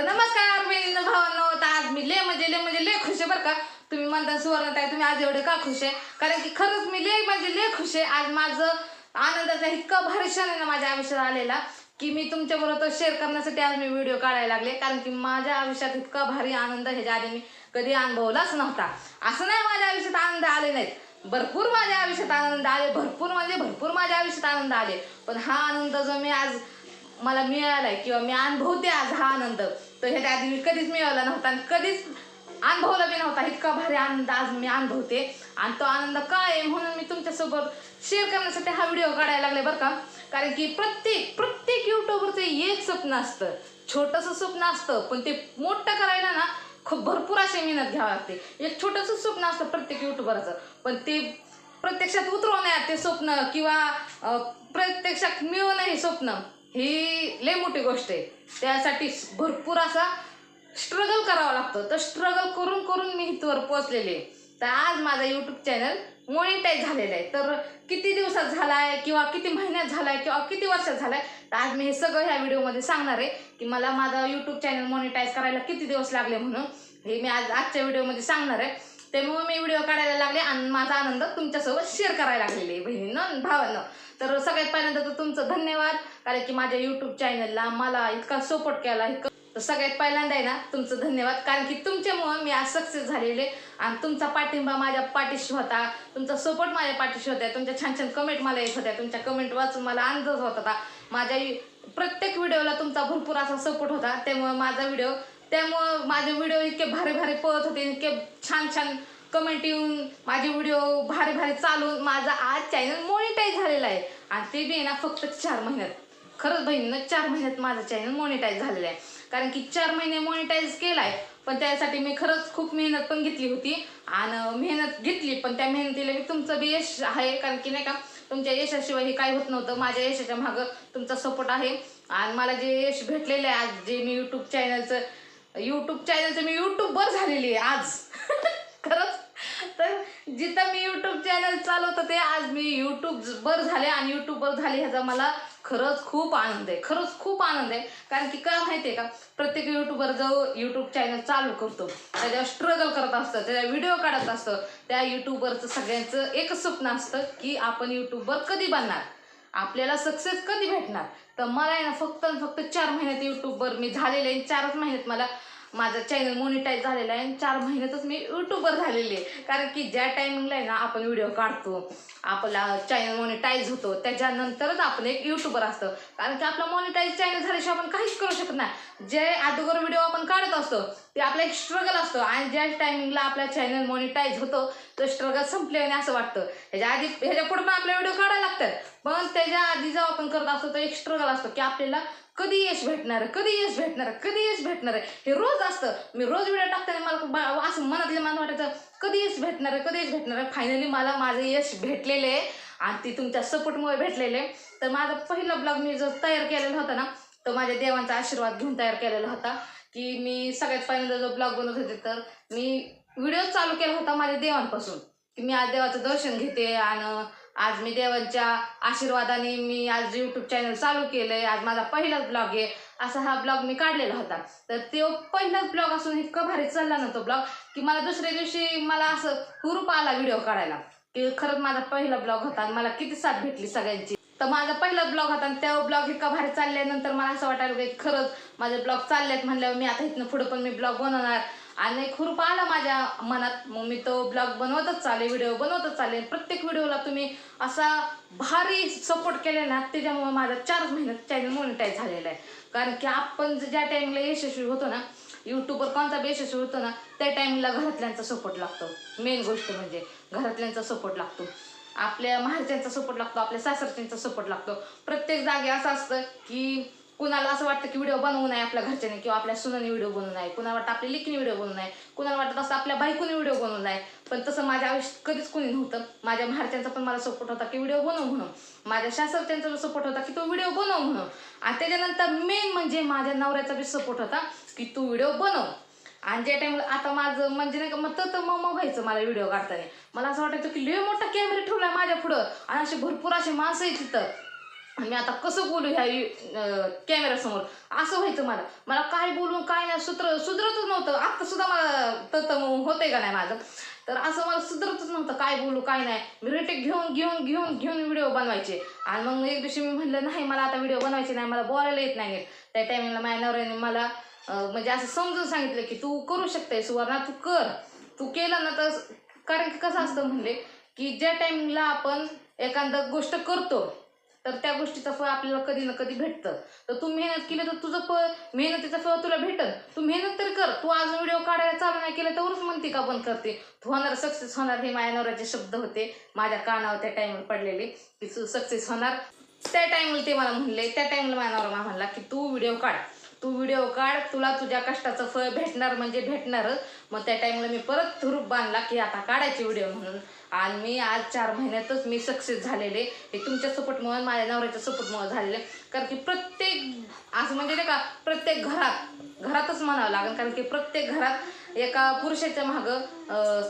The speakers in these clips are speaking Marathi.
तर नमस्कार बहिणीनं भावांनो. तर आज मी ले म्हणजे ले म्हणजे ले खुश आहे बरं का. तुम्ही म्हणता सुवर्णताई तुम्ही आज एवढे का खुश आहे? कारण की खरंच मी ले म्हणजे ले खुश आहे. आज माझं आनंदाचा इतका भारी क्षण आहे ना माझ्या आयुष्यात आलेला की मी तुमच्याबरोबर तो शेअर करण्यासाठी आज मी व्हिडिओ काढायला लागले. कारण की माझ्या आयुष्यात इतका भारी आनंद ह्याच्या आधी मी कधी अनुभवलाच नव्हता. असं नाही माझ्या आयुष्यात आनंद आले नाहीत. भरपूर माझ्या आयुष्यात आनंद आले. भरपूर म्हणजे भरपूर माझ्या आयुष्यात आनंद आले. पण हा आनंद जो मी आज मला मिळाला आहे किंवा मी अनुभवते आज हा आनंद तर ह्याच्या आधी मी कधीच मिळवला नव्हता आणि कधीच अनुभवला बी नव्हता. इतका भारी आनंद आज मी अनुभवते. आणि तो आनंद काय आहे म्हणून मी तुमच्यासोबत शेअर करण्यासाठी हा व्हिडिओ काढायला लागले बरं का? कारण की प्रत्येक प्रत्येक युट्यूबरचं एक स्वप्न असतं. छोटंसं स्वप्न असतं पण ते मोठं करायला ना खूप भरपूर अशी मेहनत घ्यावी लागते. एक छोटंसं स्वप्न असतं प्रत्येक युट्यूबरचं पण ते प्रत्यक्षात उतरवण्यात ते स्वप्न किंवा प्रत्यक्षात मिळवणं हे स्वप्न. ही लय मोठी गोष्ट आहे. त्यासाठी भरपूर असा स्ट्रगल करावं लागतं. तर स्ट्रगल करून करून मी इथवर पोचलेले आहे. तर आज माझा यूट्यूब चॅनल मॉनिटाईज झालेला आहे. तर किती दिवसात झालाय किंवा किती महिन्यात झालाय किंवा किती वर्षात झालाय तर आज मी हे सगळं ह्या व्हिडिओमध्ये सांगणार आहे की मला माझा यूट्यूब चॅनल मॉनिटाईज करायला किती दिवस लागले म्हणून हे मी आज आजच्या व्हिडिओमध्ये सांगणार आहे. त्यामुळे मी व्हिडिओ काढायला लागले आणि माझा आनंद तुमच्यासोबत शेअर करायला लागलेले बहिणीनं भावानं. तर सगळ्यात पहिल्यांदा तर तुमचं धन्यवाद. कारण की माझ्या यूट्यूब चॅनलला मला इतका सपोर्ट केला इतकं तर सगळ्यात पहिल्यांदा आहे ना तुमचं धन्यवाद. कारण की तुमच्यामुळं मी आज सक्सेस झालेले. आणि तुमचा पाठिंबा माझ्या पाठीशी होता. तुमचा सपोर्ट माझ्या पाठीशी होता. तुमच्या छान छान कमेंट मला येत होत्या. तुमच्या कमेंट वाचून मला अंदाज होत होता. माझ्या प्रत्येक व्हिडिओला तुमचा भरपूर असा सपोर्ट होता. त्यामुळे माझा व्हिडिओ त्यामुळं माझे व्हिडिओ इतके भारी भारी पळत होते. इतके छान छान कमेंट येऊन माझे व्हिडिओ भारी भारी चालून माझा आज चॅनल मॉनिटाईज झालेला आहे. आणि ते बी आहे ना फक्त चार महिन्यात. खरंच बहिणीनं चार महिन्यात माझं चॅनल मॉनिटाईज झालेलं आहे. कारण की चार महिने मॉनिटाईज आहे पण त्यासाठी मी खरंच खूप मेहनत पण घेतली होती. आणि मेहनत घेतली पण त्या मेहनतीला मी तुमचं बी यश आहे. कारण की नाही का तुमच्या यशाशिवाय हे काही होत नव्हतं. माझ्या यशाच्या मागं तुमचा सपोर्ट आहे. आणि मला जे यश भेटलेलं आहे आज जे मी यूट्यूब चॅनलचं यूट्यूब चॅनलचं मी यूट्यूबवर झालेली आहे आज. जिथं मी यूट्यूब चॅनल चालवतो ते आज मी यूट्यूबवर झाले आणि युट्यूबवर झाले ह्याचा मला खरंच खूप आनंद आहे. खरंच खूप आनंद आहे. कारण की का माहिती आहे का? प्रत्येक यूट्यूबर जो यूट्यूब चॅनल चालू करतो त्याच्यावर स्ट्रगल करत असतं त्याच्या व्हिडिओ काढत असतं त्या यूट्यूबरचं सगळ्यांचं एकच स्वप्न असतं की आपण युट्यूबवर कधी बनणार? आपल्याला सक्सेस कधी भेटणार? तर मला आहे ना फक्त आणि फक्त चार महिन्यात युट्यूबवर मी झालेले आहे चारच महिन्यात मला माझं चॅनल मोनिटाईज झालेलं आहे आणि चार महिन्यातच मी यूट्यूबर झालेली आहे. कारण की ज्या टायमिंगला आहे ना आपण व्हिडिओ काढतो आपला चॅनल मॉनिटाईज होतो त्याच्यानंतरच आपण एक यूट्यूबर असतं. कारण की आपला मॉनिटाईज चॅनल झाल्याशिवाय आपण काहीच करू शकत नाही. जे अगोदर व्हिडिओ आपण काढत असतो ते आपला एक स्ट्रगल असतो. आणि ज्या टायमिंगला आपला चॅनल मॉनिटाईज होतो तो स्ट्रगल संपल्याने असं वाटतं. ह्याच्या आधी ह्याच्या पुढे पण आपले व्हिडिओ काढायला लागतात. पण त्याच्या आधी जेव्हा आपण करत असतो तो एक स्ट्रगल असतो की आपल्याला कधी यश भेटणार कधी यश भेटणार कधी यश भेटणार? आहे हे रोज असतं. मी रोज व्हिडिओ टाकताना मला असं मनातले मान वाटायचं कधी यश भेटणार आहे कधी यश भेटणार? आहे फायनली मला माझं यश भेटलेलं आहे. आणि ती तुमच्या सपोर्टमुळे भेटलेले तर माझा पहिला ब्लॉग मी जो तयार केलेला होता ना तो माझ्या देवांचा आशीर्वाद घेऊन तयार केलेला होता. की मी सगळ्यात पहिल्यांदा जो ब्लॉग बनवत होते तर मी व्हिडिओ चालू केला होता माझ्या देवांपासून. की मी आज देवाचं दर्शन घेते आणि आज मी देवांच्या आशीर्वादाने मी आज यूट्यूब चॅनल चालू केलं आहे आज माझा पहिलाच ब्लॉग आहे. असा हा ब्लॉग मी काढलेला होता. तर तो पहिलाच ब्लॉग असून इतका भारी चालला ना तो ब्लॉग की मला दुसऱ्या दिवशी मला असं हुरूप आला व्हिडिओ काढायला की खरंच माझा पहिला ब्लॉग होता आणि मला किती साथ भेटली सगळ्यांची. तर माझा पहिला ब्लॉग होता आणि त्या ब्लॉग इतका भारी चालल्यानंतर मला असं वाटायला की खरंच माझे ब्लॉग चाललेत म्हणल्यावर मी आता इथनं पुढं पण मी ब्लॉग बनवणार. आणि एक हुरूप आला माझ्या मनात. मग मी तो ब्लॉग बनवतच चालले व्हिडिओ बनवतच चालले. प्रत्येक व्हिडिओला तुम्ही असा भारी सपोर्ट केले ना त्याच्यामुळे माझा चार महिन्यात चॅनल मोनिटाईज झालेला आहे. कारण की आपण ज्या टाईमला यशस्वी होतो ना यूट्यूबवर कोणता यशस्वी होतो ना त्या टाईमला घरातल्यांचा सपोर्ट लागतो. मेन गोष्ट म्हणजे घरातल्यांचा सपोर्ट लागतो. आपल्या महाराजांचा सपोर्ट लागतो आपल्या सासरच्यांचा सपोर्ट लागतो. प्रत्येक जागी असं असतं की कुणाला असं वाटतं की व्हिडिओ बनवू नये आपल्या घरच्याने किंवा आपल्या सुनाने व्हिडिओ बनवू नये. कुणाला वाटतं आपल्या लेखीने व्हिडिओ बनवू नये. कुणाला वाटत असं आपल्या बायकोने व्हिडिओ बनवू नये. पण तसं माझ्या आयुष्यात कधीच कोणी नव्हतं. माझ्या माहेरच्यांचा पण मला सपोर्ट होता की व्हिडिओ बनव म्हणून. माझ्या सासरच्यांचा सपोर्ट होता की तो व्हिडिओ बनव म्हणून. आणि त्याच्यानंतर मेन म्हणजे माझ्या नवऱ्याचा बी सपोर्ट होता की तू व्हिडिओ बनव. आणि ज्या टाइमला आता माझं म्हणजे नाही का मग तर मग व्हायचं मला व्हिडिओ काढताना. मला असं वाटायचं की लय मोठा कॅमेरा ठेवला माझ्या पुढं. आणि असे भरपूर असे माणसं आहेत तिथं. मी आता कसं बोलू ह्या कॅमेऱ्यासमोर असं व्हायचं मला. मला काय बोलून काय नाही सुधर सुधरतच नव्हतं. आत्ता सुद्धा मला तर होतंय का नाही माझं? तर असं मला सुधरतच नव्हतं. काय बोलू काय नाही. मी रेटेक घेऊन घेऊन घेऊन घेऊन व्हिडिओ बनवायचे. आणि मग एक दिवशी मी म्हणलं नाही मला आता व्हिडिओ बनवायचे नाही. मला बोलायला येत नाही. त्या टायमिंगला माझ्या नवऱ्याने मला म्हणजे असं समजून सांगितलं की तू करू शकते सुवर्णा तू कर. तू केलं ना तर कारण की कसं असतं म्हणले की ज्या टायमिंगला आपण एखादं गोष्ट करतो तर त्या गोष्टीचं फळ आपल्याला कधी ना कधी भेटतं. तर तू मेहनत केली तर तुझं फळ मेहनतीचं फळ तुला भेटल. तू मेहनत तरी कर. तू आज व्हिडिओ काढायला चालू नाही केलं तरच म्हणते का बंद करते? तू होणार सक्सेस होणार हे माझ्या नवऱ्याचे शब्द होते. माझ्या कानावर त्या टाइमवर पडलेले. की तू सक्सेस होणार. त्या टाइमला ते मला म्हणले त्या टाइमला माझ्या नवरा मला म्हणला की तू व्हिडिओ काढ. तू व्हिडिओ काढ. तुला तुझ्या कष्टाचं फळ भेटणार म्हणजे भेटणारच. मग त्या टाइमला मी परत थुरूप बांधला की आता काढायची व्हिडिओ म्हणून. आणि मी आज चार महिन्यातच मी सक्सेस झालेले. हे तुमच्या सपोर्टमुळे माझ्या नवऱ्याच्या सपोर्टमुळे झालेले. कारण की प्रत्येक असं म्हणजे नाही का प्रत्येक घरात घरातच म्हणावं लागेल. कारण की प्रत्येक घरात एका पुरुषाच्या मागं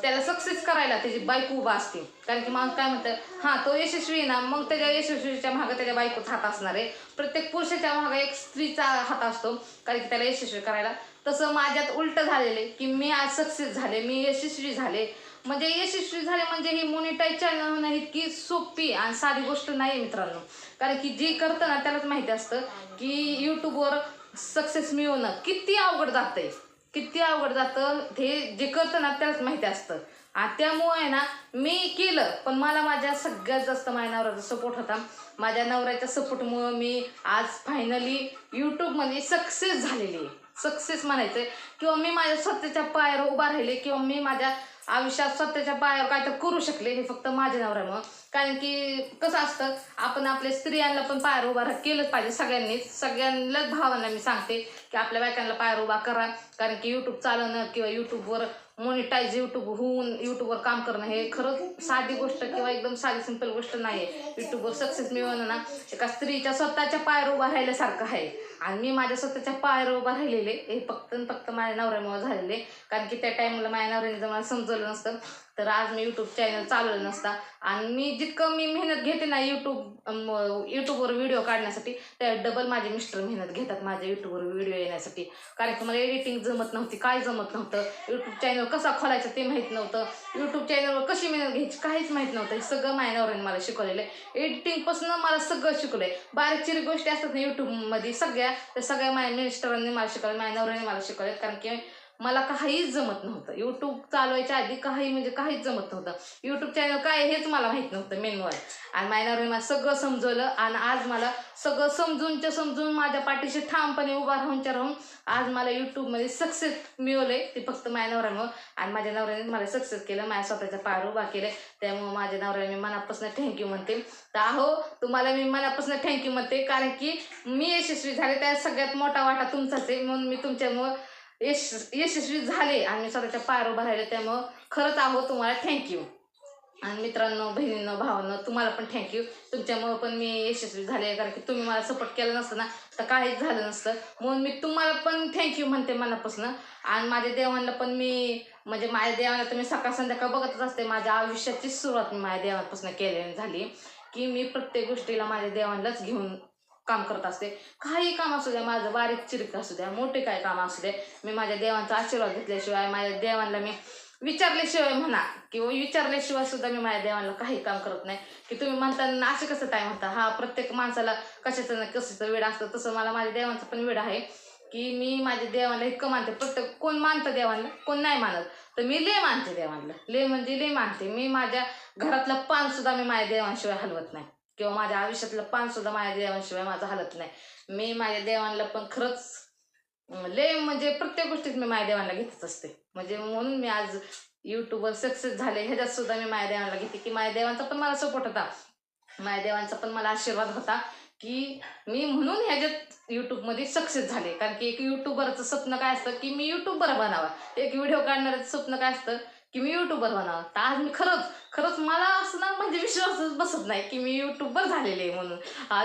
त्याला सक्सेस करायला त्याची बायको उभा असते. कारण की माणूस काय म्हणतं हां तो यशस्वी आहे ना मग त्याच्या यशस्वीच्या मागं त्याच्या बायकोचा हात असणार आहे. प्रत्येक पुरुषाच्या मागं एक स्त्रीचा हात असतो. कारण की त्याला यशस्वी करायला तसं माझ्यात उलट झालेले की मी आज सक्सेस झाले मी यशस्वी झाले. म्हणजे यशस्वी झाले म्हणजे ही मोनिटाईज चॅनल होणं इतकी सोपी आणि साधी गोष्ट नाही आहे मित्रांनो. कारण की जे करतं ना त्यालाच माहिती असतं की यूट्यूबवर सक्सेस मिळवणं किती अवघड जातंय. किती अवघड जातं हे जे करतं ना त्यालाच माहिती असतं. आणि त्यामुळे आहे ना मी केलं पण मला माझ्या सगळ्यात जास्त माझ्या नवऱ्याचा सपोर्ट होता. माझ्या नवऱ्याच्या सपोर्टमुळं मी आज फायनली यूट्यूबमध्ये सक्सेस झालेली आहे. सक्सेस म्हणायचंय. किंवा मी माझ्या स्वतःच्या पायावर उभा राहिले किंवा मी माझ्या आयुष्यात स्वतःच्या पायावर काय तर करू शकले हे फक्त माझ्या नवऱ्यामुळं. कारण की कसं असतं आपण आपल्या स्त्रियांना पण पायावर उभा राह- केलंच पाहिजे सगळ्यांनीच. सगळ्यांनाच भावांना मी सांगते की आपल्या बायकांना पायावर उभा करा. कारण की यूट्यूब चालवणं किंवा यूट्यूबवर मोनिटाईज यूट्यूब होऊन यूट्यूबवर काम करणं हे खरंच साधी गोष्ट किंवा एकदम साधी सिंपल गोष्ट नाही आहे यूट्यूबवर सक्सेस मिळवणं ना एका स्त्रीच्या स्वतःच्या पायावर उभा राहिल्यासारखं आहे. आणि मी माझ्या स्वतःच्या पायावर उभा राहिलेले. हे फक्त फक्त माझ्या नवऱ्यामुळे झालेले. कारण की त्या टाईमला माझ्या नवऱ्याने जर मला समजवलं नसतं. तर आज मी यूट्यूब चॅनल चालवलं नसता. आणि मी जितकं मी मेहनत घेते ना यूट्यूब यूट्यूबवर व्हिडिओ काढण्यासाठी त्या डबल माझे मिस्टर मेहनत घेतात माझ्या यूट्यूबवर व्हिडिओ येण्यासाठी. कारण की मला एडिटिंग जमत नव्हती. काय जमत नव्हतं? यूट्यूब चॅनल कसा खोलायचं ते माहीत नव्हतं. यूट्यूब चॅनलवर कशी मेहनत घ्यायची काहीच माहीत नव्हतं. हे सगळं माझ्या नवऱ्याने मला शिकवलेलं आहे. एडिटिंगपासून मला सगळं शिकवलं आहे बारीक गोष्टी असतात ना यूट्यूबमध्ये सगळ्या त्या सगळ्या माझ्या मिस्टरांनी मला शिकवलं माझ्या नवऱ्याने मला शिकवलं कारण की मला काहीच जमत नव्हतं. यूट्यूब चालवायच्या आधी काही म्हणजे काहीच जमत नव्हतं. यूट्यूब चॅनल काय हेच मला माहीत नव्हतं मेनवर आणि मायनावर मला सगळं समजवलं आणि आज मला सगळं समजूनच्या समजून माझ्या पाठीशी ठामपणे उभा राहूनच्या राहून आज मला यूट्यूबमध्ये सक्सेस मिळवले ते फक्त माझ्या नवऱ्यामुळं आणि माझ्या नवऱ्याने मला सक्सेस केलं. माझ्या स्वतःच्या पार उभा केलं. त्यामुळे माझ्या नवऱ्याने मी मनापासून थँक्यू म्हणते. तर अहो तुम्हाला मी मनापासून थँक्यू म्हणते. कारण की मी यशस्वी झाले. त्या सगळ्यात मोठा वाटा तुमचाच आहे. म्हणून मी तुमच्यामुळं यश यशस्वी झाले आणि मी स्वतःच्या पायावर उभा राहिले त्यामुळं खरंच आहो तुम्हाला थँक्यू आणि मित्रांनो बहिणींनो भावांनो तुम्हाला पण थँक्यू तुमच्यामुळं पण मी यशस्वी झाले कारण की तुम्ही मला सपोर्ट केला नसतं ना तर काहीच झालं नसतं. म्हणून मी तुम्हाला पण थँक्यू म्हणते मनापासून. आणि माझ्या देवांना पण मी म्हणजे माझ्या देवाला तर मी सकाळ संध्याकाळ बघतच असते. माझ्या आयुष्याची सुरुवात मी माझ्या देवांपासून केलेली झाली की मी प्रत्येक गोष्टीला माझ्या देवांनाच घेऊन काम करत असते. काही काम असू द्या माझं बारीक चिरीक असू द्या मोठे काय काम असू द्या मी माझ्या देवांचा आशीर्वाद घेतल्याशिवाय माझ्या देवांना मी विचारल्याशिवाय म्हणा किंवा विचारल्याशिवाय सुद्धा मी माझ्या देवांना काही काम करत नाही. की तुम्ही म्हणताना असे कसं काय म्हणता हा प्रत्येक माणसाला कशाचं ना कशाचं वेळ असतं. तसं मला माझ्या देवांचा पण वेळ आहे की मी माझ्या देवांना इतकं मानते. प्रत्येक कोण मानतं देवांना कोण नाही मानत. तर मी ले मानते देवांना. ले म्हणजे ले मानते. मी माझ्या घरातलं पान सुद्धा मी माझ्या देवांशिवाय हलवत नाही. किंवा माझ्या आयुष्यातलं पान सुद्धा माझ्या देवांशिवाय माझं हलत नाही. मी माझ्या देवांना पण खरंच अं, लय म्हणजे प्रत्येक गोष्टीत मी माझ्या देवांना घेतच असते. म्हणजे म्हणून मी आज यूट्यूबवर सक्सेस झाले ह्याच्यात सुद्धा मी माझ्या देवांना घेते. की माझ्या देवांचा पण मला सपोर्ट होता. माझ्या देवांचा पण मला आशीर्वाद होता की मी म्हणून ह्याच्यात यूट्यूबमध्ये सक्सेस झाले. कारण की एक युट्यूबरचं स्वप्न काय असतं की मी युट्यूबर बनावा. एक व्हिडिओ काढणाऱ्याचं स्वप्न काय असतं की मी युट्यूबर बनावं तर आज मी खरंच खरंच मला असं ना म्हणजे विश्वासच बसत नाही की मी युट्यूबर झालेले आहे म्हणून.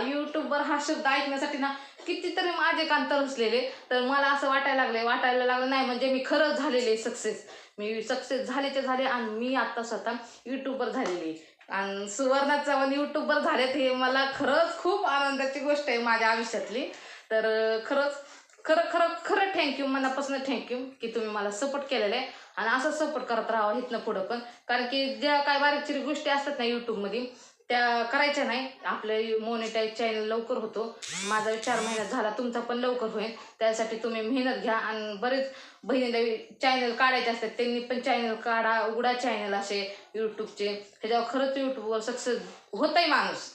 युट्यूबर हा शब्द ऐकण्यासाठी ना कितीतरी माझे कान तरसलेले. तर मला असं वाटायला लागले वाटायला लागलं नाही म्हणजे मी खरंच झालेले सक्सेस मी सक्सेस झाले ते झाले आणि मी आता स्वतः युट्यूबर झालेली आहे. आणि सुवर्णा चव्हाण युट्यूबर झालेत हे मला खरंच खूप आनंदाची गोष्ट आहे माझ्या आयुष्यातली. तर खरंच खरं खरं खरं थँक्यू मनापासून थँक्यू की तुम्ही मला सपोर्ट केलेला आहे. आणि असं सपोर्ट करत राहावा इथनं पुढं पण. कारण की ज्या काय बारीक गोष्टी असतात ना यूट्यूबमध्ये त्या करायच्या नाही. आपलं मोनिटाईज चॅनल लवकर होतो. माझा चार महिन्यात झाला तुमचा पण लवकर होईल. त्यासाठी तुम्ही मेहनत घ्या. आणि बरेच बहिणीला चॅनल काढायचे असतात. त्यांनी पण चॅनल काढा. उघडा चॅनल असे यूट्यूबचे ह्याच्यावर खरंच यूट्यूबवर सक्सेस होतंय माणूस.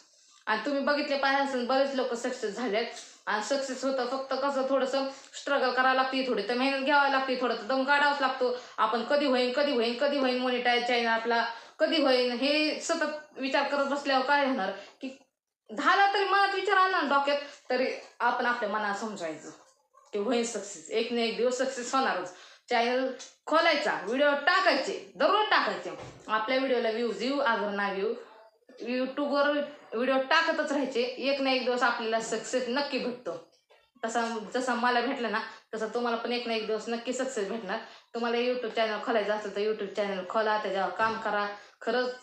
आणि तुम्ही बघितले पाहिजे असेल बरेच लोक सक्सेस झालेत. आणि सक्सेस होतं. फक्त कसं थोडंसं स्ट्रगल करावं लागते थोडी. तर मेहनत घ्यावी लागते थोडं. दम काढावाच लागतो. आपण कधी होईन कधी होईन कधी होईन मोनिटाईज चॅनल आपला. कधी होईन हे सतत विचार करत बसल्यावर काय होणार? की झाला तरी मनात विचार आला ना डोक्यात तरी आपण आपल्या मनाला समजायचं. की होईन सक्सेस एक ना एक दिवस सक्सेस होणारच. चॅनल खोलायचा. व्हिडिओ टाकायचे. दररोज टाकायचे. आपल्या व्हिडिओला व्ह्यूज येऊ अगर ना व्ह्यू यूट्यूबवर व्हिडिओ टाकतच राहायचे. एक ना एक दिवस आपल्याला सक्सेस नक्की भेटतो. तसा जसा मला भेटला ना तसा तुम्हाला पण एक ना एक दिवस नक्की सक्सेस भेटणार. तुम्हाला यूट्यूब चॅनल खोलायचं असेल तर यूट्यूब चॅनल खोला त्याच्यावर काम करा. खरंच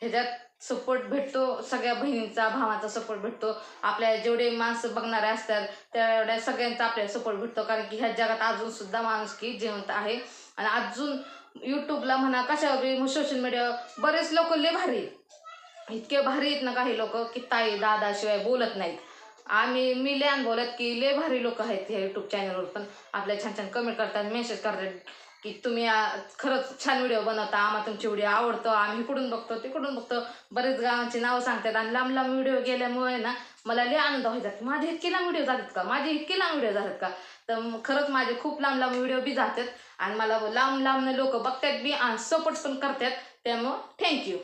ह्याच्यात सपोर्ट भेटतो. सगळ्या बहिणींचा भावाचा सपोर्ट भेटतो. आपल्या जेवढे माणसं बघणारे असतात तेवढ्या सगळ्यांचा आपल्याला सपोर्ट भेटतो. कारण की ह्या जगात अजून सुद्धा माणूस की जिवंत आहे. आणि अजून यूट्यूबला म्हणा कशावर सोशल मीडियावर बरेच लोक लय भारी आहेत. इतके भारी आहेत ना काही लोक की ताई दादा शिवाय बोलत नाहीत. आम्ही मी लहान बोलत की लय भारी लोक आहेत ह्या युट्यूब चॅनलवर पण आपल्या छान छान कमेंट करतात मेसेज करतात की तुम्ही खरंच छान व्हिडिओ बनवता आम्हाला तुमचे व्हिडिओ आवडतो आम्ही इकडून बघतो तिकडून बघतो. बरेच गावांची नावं सांगतात आणि लांब लांब व्हिडिओ गेल्यामुळे ना मला लय आनंद व्हायचा. माझे इतके लांब व्हिडिओ जातात का? माझे इतके लांब व्हिडिओ जातात का? तर मग खरंच माझे खूप लांब लांब व्हिडिओ बी जातात आणि मला लांब लांब लोक बघतात बी आणि सपोर्ट पण करतात. त्यामुळं थँक्यू